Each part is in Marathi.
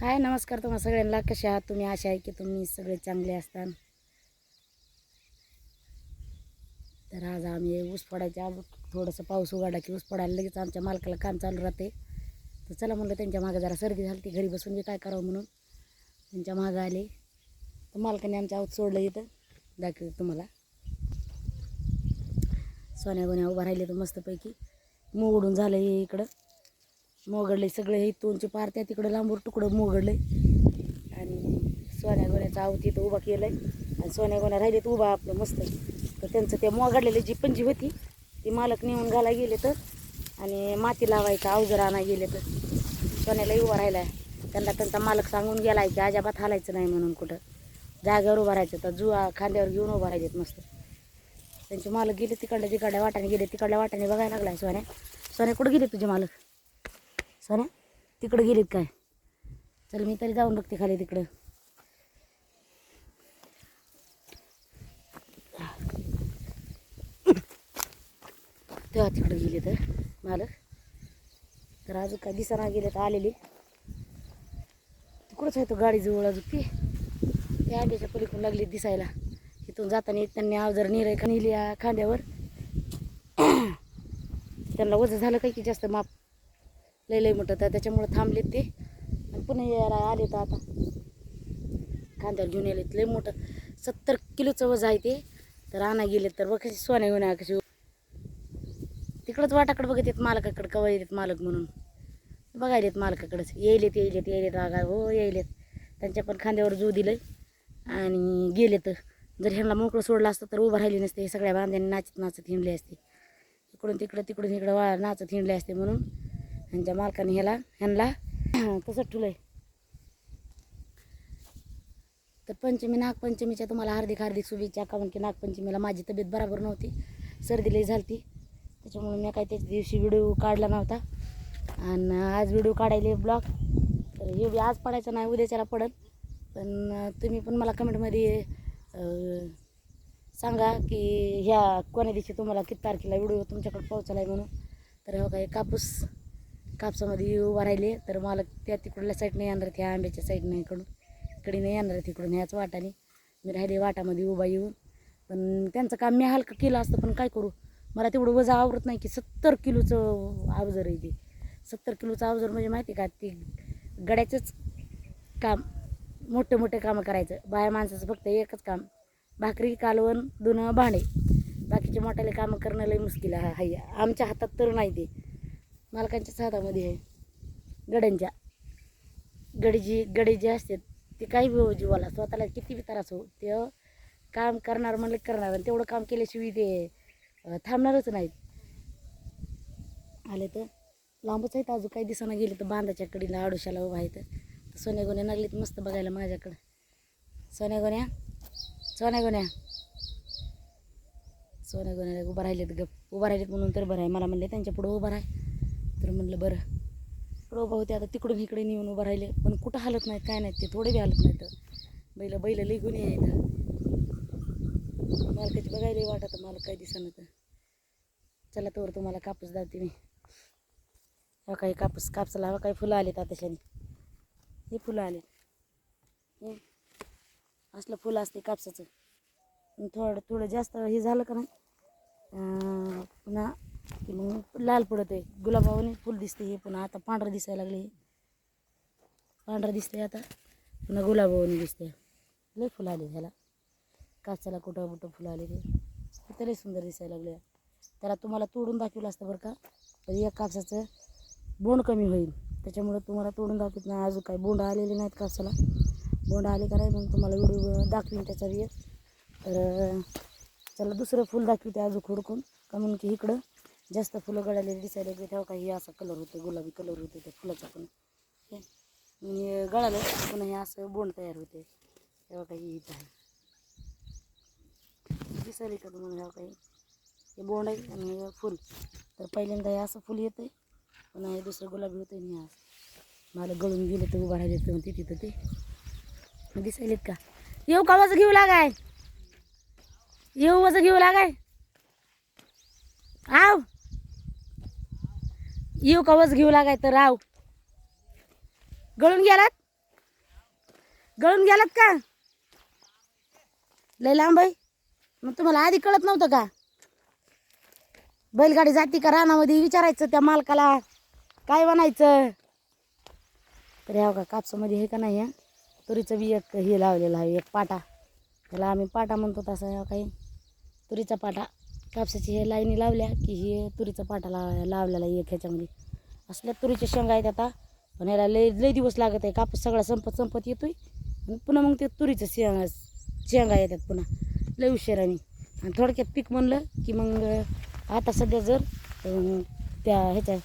हाय नमस्कार तुम्हाला सगळ्यांना. कसे आहात तुम्ही? आशा आहे की तुम्ही सगळे चांगले असताल तर आज आम्ही ऊस फोडायच्या थोडंसं पाऊस उघाडा की ऊस फोडायला लगेच आमच्या मालकाला काम चालू राहते. तर चला म्हणलं त्यांच्या मागं जरा सर्दी झाली ती घरी बसून बी काय करावं म्हणून त्यांच्या मागं आले. तर मालकाने आमच्या आऊत सोडलं इथं. दाखवलं तुम्हाला. सोन्या गोन्या उभा राहिले तर मस्तपैकी मोगडून झालं हे इकडं. मोगडले सगळे हे तोंडचे पार त्या तिकडं लांबूर तुकडं मोगडले. आणि सोन्या गोण्याचा आवती इथं उभा केलं आहे आणि सोन्या गोण्या राहिले तर उभा आपलं मस्त. तर त्यांचं ते मोगडलेली जी पंजी होती ती मालक नेऊन घाला गेले तर आणि माती लावायचं अवजर आणा गेले तर. सोन्याला उभा राहिला त्यांना त्यांचा मालक सांगून गेला आहे की अजाबात हालायचं नाही म्हणून कुठं. जागेवर उभा राहायचं तर जुआ खांद्यावर घेऊन उभा राहायचे मस्त. त्यांचे मालक गेले तिकडल्या तिकडल्या वाटाने गेले तिकडल्या वाटाने बघायला लागलाय सोन्या. सोन्या कुठं गेले तुझे मालक? सोन्या तिकडं गेलीत काय? चल मी तरी जाऊन बघते खाली तिकडं. तेव्हा तिकडं गेले तर मालक. तर अजून काय दिसाना गेले तर आलेले. तिकडंच आहे तो गाडीजवळ अजून ती. त्या आंब्याच्या पलीकडून लागली दिसायला. तिथून जाताना त्यांनी अवजार निरे का नेली खांद्यावर. त्यांना वजन झालं काही की जास्त माप? लय लय मोठं तर त्याच्यामुळं थांबलेत ते. आणि पुन्हा यायला आले तर आता. खांद्यावर घेऊन आलेत लय मोठं. सत्तर किलोचं वजन आहे ते. तर आणा गेले तर बघ कशी सोन्या घेऊन आहे कशी. तिकडंच वाटाकडे बघत येत मालकाकडे. कवा येत मालक म्हणून. बघायला येत मालकाकडेच. येईलेत येईलेत येईलेत आगा हो येईलेत त्यांच्या पण खांद्यावर जू दिलं आणि गेले तर जर ह्यांना मोकळं सोडलं असतं तर उभं राहिली नसते. हे सगळ्या बांध्यांनी नाचत नाचत हिंडले असते. इकडून तिकडं तिकडून इकडं वा नाचत हिंडले असते म्हणून. ह्यांच्या मालकाने ह्याला ह्यांना ठुलं आहे तर पंचमी नागपंचमीच्या तुम्हाला हार्दिक हार्दिक शुभेच्छा. कारण की नागपंचमीला माझी तब्येत बरोबर नव्हती. सर्दी लई झाली त्याच्यामुळे मी काही त्याच्या दिवशी व्हिडिओ काढला नव्हता. आणि आज व्हिडिओ काढायले ब्लॉग. तर हे बी आज पडायचा नाही उद्याच्याला पडत पण तुम्ही पण मला कमेंटमध्ये सांगा की ह्या कोण्या दिवशी तुम्हाला किती तारखेला व्हिडिओ तुमच्याकडे पोहोचला आहे म्हणून. तर हो काय कापूस. कापसामध्ये उभा राहिले तर मला त्या तिकडल्या साईडने येणार त्या आंब्याच्या साईडने इकडून. इकडे नाही येणार तिकडून ह्याच वाटाने. मी राहिले वाटामध्ये उभा येऊन. पण त्यांचं काम मी हलकं केलं असतं पण काय करू? मला तेवढं वजन आवरत नाही की सत्तर किलोचं अवजर आहे ते. सत्तर किलोचं अवजर म्हणजे माहिती आहे का ती गड्याचंच काम मोठे मोठे कामं करायचं. बाया माणसाचं फक्त एकच काम भाकरी कालवण धुणं भांडे. बाकीचे मोठ्याले कामं करणं लई मुश्किल आहे. आमच्या हातात तर नाही ते. मालकांच्याच हातामध्ये आहे. गड्यांच्या. गडी जी गडी जे असतात ते काही बी हो जीवाला स्वतःला किती बी त्रास हो ते काम करणार म्हणलं की करणार आणि तेवढं काम केल्याशिवाय ते थांबणारच नाहीत. आले तर लांबच आहेत अजून काही दिसाना गेले तर बांधाच्या कडीला आडोशाला उभा आहे तर सोन्या गोण्या लागलीत मस्त बघायला माझ्याकडं. सोन्या गोण्या? सोन्या गोण्या? सोन्या गोण्या उभा राहिलेत गप. उभा राहिलेत म्हणून तर बरं आहे. मला म्हणले त्यांच्या पुढं उभा राह. तर म्हणलं बरं. पुढं ते होते आता तिकडून इकडे नेऊन उभं राहिले. पण कुठं हालत नाहीत काय नाहीत ते थोडे बी हालत नाहीत बैल बैल लई गुन्हे आहेत मालकाची बघायला वाटत मला काही दिसणं तर. चला तोवर तुम्हाला कापूस दावते मी. हा काही कापूस कापसाला हवा काही फुलं आलेत आताशाने हे फुलं आले हे असलं फुलं असते कापसाचं. थोडं थोडं जास्त हे झालं का नाही? पुन्हा की मग लाल पडत आहे. गुलाबावाने फुल दिसते हे पुन्हा. आता पांढरं दिसायला लागले हे. पांढरं दिसते आता. पुन्हा गुलाबावाने दिसते लय फुलं आले ह्याला. काचाला कुठं कुठं फुलं आले ते ते लय सुंदर दिसायला लागले त्याला तुम्हाला तोडून दाखवलं असतं बरं का. तर या कापसाचं बोंड कमी होईल. त्याच्यामुळं तुम्हाला तोडून दाखवत नाही. अजून काय बोंड आलेले नाहीत कापसाला. बोंड आले का नाही मग तुम्हाला व्हिडिओ दाखवीन त्याचा बी तर चला दुसरं फुल दाखवते अजून खुडकून का म्हणून की इकडं जास्त फुलं गळालेली दिसायला लागली तेव्हा काही असा कलर होतो गुलाबी कलर होते त्या फुलाचा पण. हे आणि गळालं पुन्हा हे असं बोंड तयार होते तेव्हा काही इथं आहे. दिसायला का तुम्हाला ह्या काही. हे बोंड आहे आणि हे फुल. तर पहिल्यांदा हे असं फुल येतं पुन्हा हे दुसरं गुलाबी होतं आणि हे असं. मला गळून गेलं तर उभं राहिले तर ते. तिथं ते दिसायलेत का? येऊ का माझं घेऊ लागाय? येऊ माझं घेऊ लागाय? आव! येऊ का घेऊ लागाय तर राव गळून गेलात? गळून गेलात का? लय लांब आहे. मग तुम्हाला आधी कळत नव्हतं का? बैलगाडी जाती का रानामध्ये? विचारायचं त्या मालकाला. काय म्हणायचं? तर ह्या का कापसामध्ये हे का नाही आहे तुरीचं बी एक हे लावलेलं आहे एक पाटा. त्याला आम्ही पाटा म्हणतो तसा काही. तुरीचा पाटा. कापसाची हे लाईनी लावल्या की हे तुरीचा पाटा लाव लावलेला आहे एक ह्याच्यामध्ये. असल्या तुरीच्या शेंगा आहेत आता. पण याला लय लय दिवस लागत आहे. कापूस सगळा संपत संपत येतोय. आणि पुन्हा मग ते तुरीचं शेंगा शेंगा येतात पुन्हा. लय उशिराने. आणि थोडक्यात पीक म्हणलं की मग आता सध्या जर त्या ह्याच्या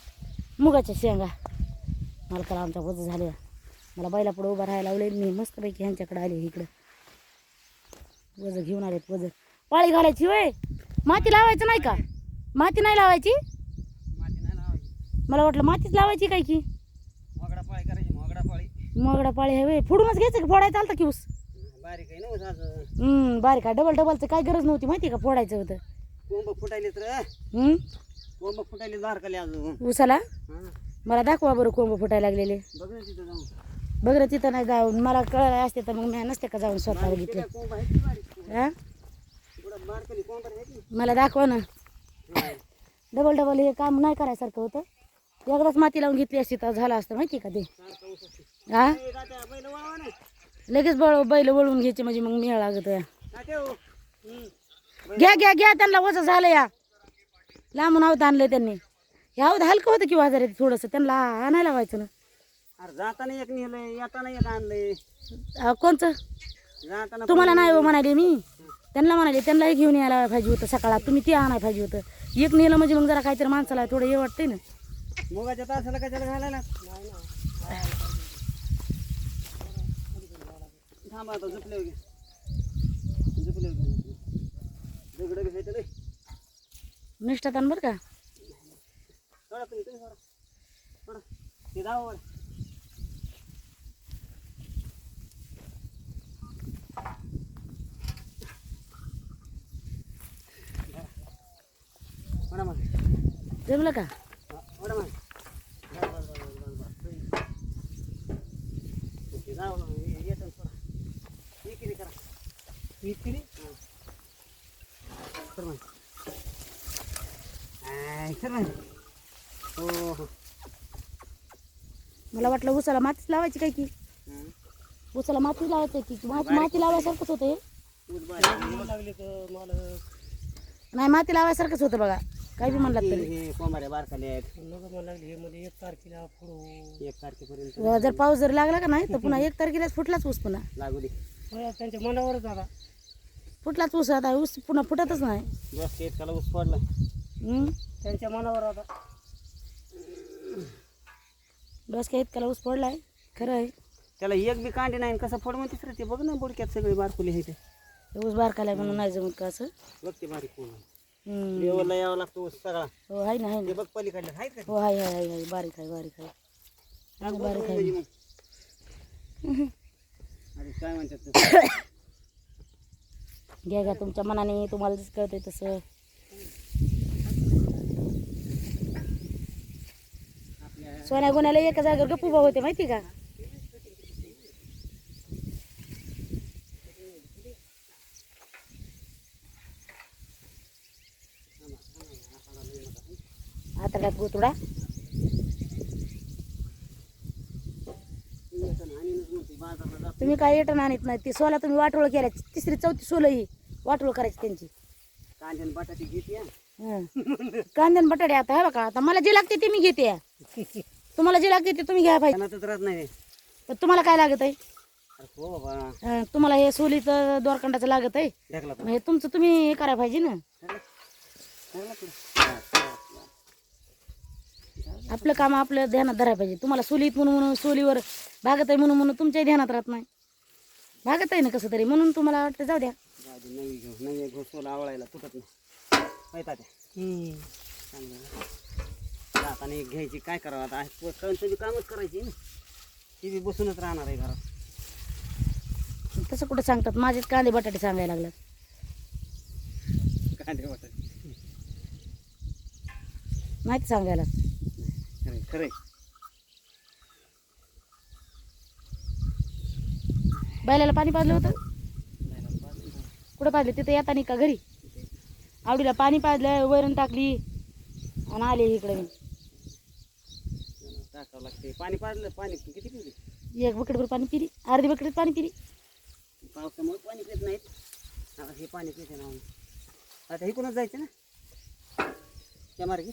मुगाच्या शेंगा मालकाला आमच्या वज झाल्या. मला बैला पुढं उभा राहायला लावले मी मस्तपैकी ह्यांच्याकडे आले इकडं. वज घेऊन आलेत वज पाळी घालायची वय माती लावायचं नाही का? माती नाही लावायची? माती नाही लावायची. मला वाटलं मातीच लावायची काय की? मोगडा पाळी करायची मोगडा पाळी मगडा पाळी आहे वय फोडूनच घ्यायचं का? फोडायचं चालतं की ऊस. बारीक आहे ना ऊस असं. हम्म बारीक आहे. डबल डबलचं काय गरज नव्हती माहिती का फोडायचं होतं? कोंब फुटायले तर हम्म? कोंब फुटायले बारकाले अजून. ऊसाला? हा. मला दाखवा बरं कोंब फुटायला लागलेले. बघ ना तिथं जाऊन. बघ रे तिथं नाही जाऊन. मला कळलं असते तर मग मी नसते का जाऊन स्वतः कोंब आहे बारीक? हा थोडं बारकाली कोंब आहे की मला दाखवा ना. डबल डबल हे काम नाही करायसारखं होतं एकदाच माती लावून घेतली असती तर झालं असतं माहिती का ते. हा. लगेच बळ बैल वळून घ्यायचे म्हणजे मग मेळ लागत या. घ्या घ्या घ्या त्यांना वजन झालं या लांबून आवत आणलंय त्यांनी हे आवत हलकं होतं की बाजारात थोडंसं त्यांना आणायला व्हायचं ना अरे जाताना एक नेलंय येताना एक आणलंय कोणचं तुम्हाला नाही हो म्हणाले मी. त्यांना म्हणाले त्यांनाही घेऊन यायला पाहिजे होतं सकाळात तुम्ही ते आणायला पाहिजे होतं. एक नेलं म्हणजे मग जरा काहीतरी माणसाला थोडं हे वाटतंय ना. मुगाच्या तासाला कशाला घालायला? थांबा आता झुपले घे झुपले घे दगड घ्यायचं रे. निष्ठात आण बरं का? सोडा तुम्ही तुम्ही सोडा. सोडा. ते वर वडा मग जमलं का वडा मग ते जाऊ येतं सोडा विक्री करा विक्री कर मग आय, कर मग हो हो मला वाटलं उसाला मातीच लावायची काय की. उसाला माती लावायचं की? माती माती लावायसारखंच होतं नाही माती लावायसारखंच होतं बघा. काय बी म्हणलात तरी हे कोंबाड्या बारकाले आहेत. नको लागले हे मध्ये एक तारखेला फोडू एक तारखेपर्यंत. व जर पाऊस जर लागला का नाही तर पुन्हा एक तारखेलाच फुटलाच ऊस पुन्हा. लागू दे. त्यांच्या मनावरच आता. फुटलाच ऊस आता ऊस पुन्हा फुटतच नाही. ऊस पडला. हम्म? त्यांच्या मनावर आता. बस काय इतकाला ऊस पडलाय? खरं आहे. त्याला एक बी कांडे नाही कसं फोड म्हणतेस रे ते बघ ना बुडक्यात सगळे बारकुले हे ते ऊस बारकालाय म्हणून नाही जमत का असं? बघ ते बारीक कोण. लेवलला यावं लागतो ऊस सगळा. हो आहे ना आहे ते ना बघ पलीकडलं आहेत का? हो आहे आहे आहे आहे. बारीक आहे बारीक आहे. टाक बारीक आहे. मग. अरे काय म्हणतात ते? घ्या घ्या. तुमच्या मनाने तुम्हाला जसं कळतंय तसं. आपल्या सोन्या गुन्ह्याला एका जागेवर गप्पू भाऊ होते माहिती का? आतड्यात गोतुडा. तुम्ही काय येटं आणत नाही ती सोला तुम्ही वाटोळ केल्या. तिसरी चौथी सोलं ही वाटोळ करायची त्यांची. कांद्यान बटाटे घेते. कांद्यान बटाटे आता हे बघा आता मला जे लागते ते मी घेते. तुम्हाला जे लागते ते तुम्ही घ्या पाहिजे तर नाही. पण तुम्हाला काय लागत आहे? हो तुम्हाला हे सोलीचं दोरखंडाचं लागत आहे? हे तुमचं तुम्ही हे करायला पाहिजे ना. आपलं काम आपलं ध्यानात धरायला पाहिजे. तुम्हाला सोलीत म्हणून म्हणून सोलीवर भागत आहे म्हणून म्हणून तुमच्याही ध्यानात राहत नाही. भागत आहे ना कसं तरी म्हणून तुम्हाला वाटतं जाऊ द्या. जाऊ दे, नवी घेऊ नवी घेऊ सोला आवळायला तुटत नाही. माहिती आहे चांगलं जाताना एक घ्यायची काय करावं आता? आहे बी कामच करायची ना? ती बी बसूनच राहणार आहे घरात. तसं कुठं सांगतात? माझेच कांदे बटाटे सांगायला लागल्यात. कांदे बटाटे. माहिती सांगायला. खरंय खरंय बैलाला पाणी पाजलं होतं? कुठं पाजलं? तिथं येताना का घरी? आवडीला पाणी पाजलं वैरण टाकली आणि आले इकडे. मी टाकावं लागते पाणी पाजलं पाणी किती पिली एक बकेटभर पाणी पिली अर्धी बकेट पाणी पिली. पावसामुळे पाणी पित नाहीत. आता हे पाणी पिते ना. आता हे कोणाच जायचं ना? त्या मार्गी?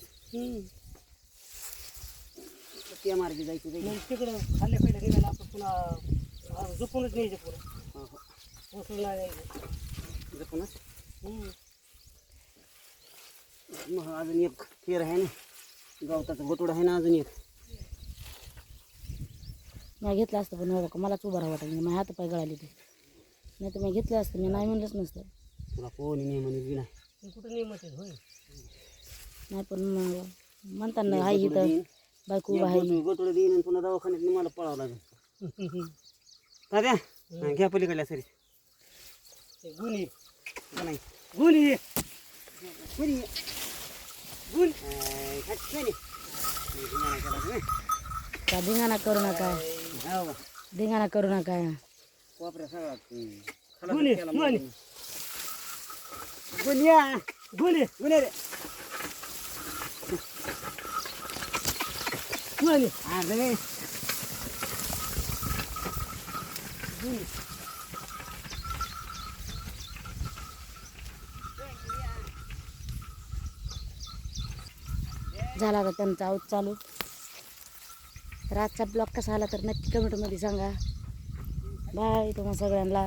त्या मार्गी जायचं जायचं. मग तिकडं खाल्ल्या पहिल्या निघायला आपण पुन्हा झोपूनच न्यायचं पुढं. हो, हो. नाही जपूनच हम्म. मग अजून एक फेर आहे ना. गवताचं गोतुड आहे ना अजून एक. मी घेतलं असतं पण बाबा मलाच उभा राहा वाटत माझ्या हात पाय गळाले ते नाही तर मी घेतलं असतं मी नाही म्हणलंच नसतं. तुला कोणी नियमाने बी नाही. पण कुठं नियमत होय? नाही पण मग म्हणताना हाय इथं. बायको गोतुड देईन आणि पुन्हा दवाखान्यात मला पळावं लागेल. तात्या हा, घ्या पलीकडल्या सरी. नाही. गुण नाही. का धिंगाणा करू नका? हो? धिंगाणा करू नका. कोपऱ्या सगळा हम्म, खलास केला. म्हणून. गुन्हे रे. गुन्हे अरे. झाला आता त्यांचा आऊत चालू. तर आजचा ब्लॉग कसा आला तर नक्की कमेंटमध्ये सांगा. बाय तुम्हा सगळ्यांना.